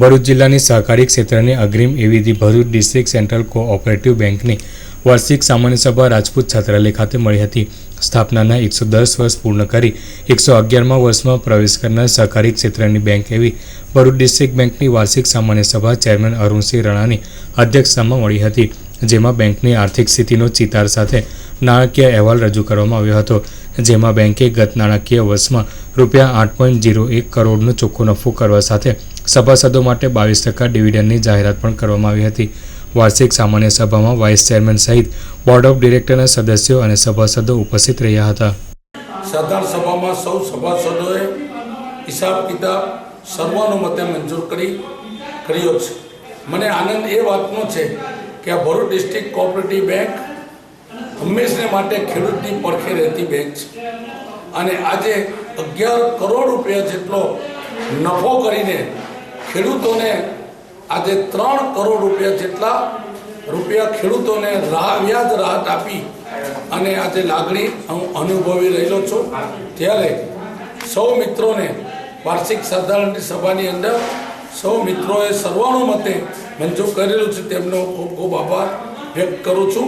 ભરૂચ જિલ્લાની સહકારી ક્ષેત્રની અગ્રીમ એવી ભરૂચ ડિસ્ટ્રિક્ટ સેન્ટ્રલ કોઓપરેટિવ બેંકની વાર્ષિક સામાન્ય સભા રાજપૂત છાત્રાલય ખાતે મળી હતી. સ્થાપનાના એકસો દસ વર્ષ પૂર્ણ કરી એકસો અગિયારમાં વર્ષમાં પ્રવેશ કરનાર સહકારી ક્ષેત્રની બેંક એવી ભરૂચ ડિસ્ટ્રિક્ટ બેંકની વાર્ષિક સામાન્ય સભા ચેરમેન અરુણસિંહ રણાની અધ્યક્ષતામાં મળી હતી, જેમાં બેંકની આર્થિક સ્થિતિનો ચિતાર સાથે નાણાકીય અહેવાલ રજૂ કરવામાં આવ્યો હતો, જેમાં બેંકે ગત નાણાકીય વર્ષમાં રૂપિયા આઠ પોઈન્ટ જીરો એક કરોડનો ચોખ્ખો નફો કરવા સાથે સભાસદો માટે બાવીસ ટકા ડિવિડન્ડની જાહેરાત પણ કરવામાં આવી હતી. વાર્ષિક સામાન્ય સભામાં વાઇસ ચેરમેન સહિત બોર્ડ ઓફ ડિરેક્ટરના સદસ્યો અને સભાસદો ઉપસ્થિત રહ્યા હતા. સાધારણ સભામાં સૌ સભાસદોએ હિસાબ કિતાબ સર્વાનુમતે મંજૂર કરી, કર્યો છે. મને આનંદ એ વાતનો છે કે આ ભરૂચ ડિસ્ટ્રિક્ટ કોઓપરેટિવ બેંક હંમેશને માટે ખેડૂતની પડખે રહેતી બેંક છે. અને આજે અગિયાર કરોડ રૂપિયા જેટલો નફો કરીને ખેડૂતોને આજે ત્રણ કરોડ રૂપિયા જેટલા રૂપિયા ખેડૂતોને રાહ વ્યાજ રાહત આપી અને આજે લાગણી હું અનુભવી રહેલો છું. ત્યારે સૌ મિત્રોને વાર્ષિક સાધારણ સભાની અંદર સૌ મિત્રોએ સર્વાનુમતે મંજૂર કરેલું છે તેમનો ખૂબ ખૂબ આભાર વ્યક્ત કરું છું.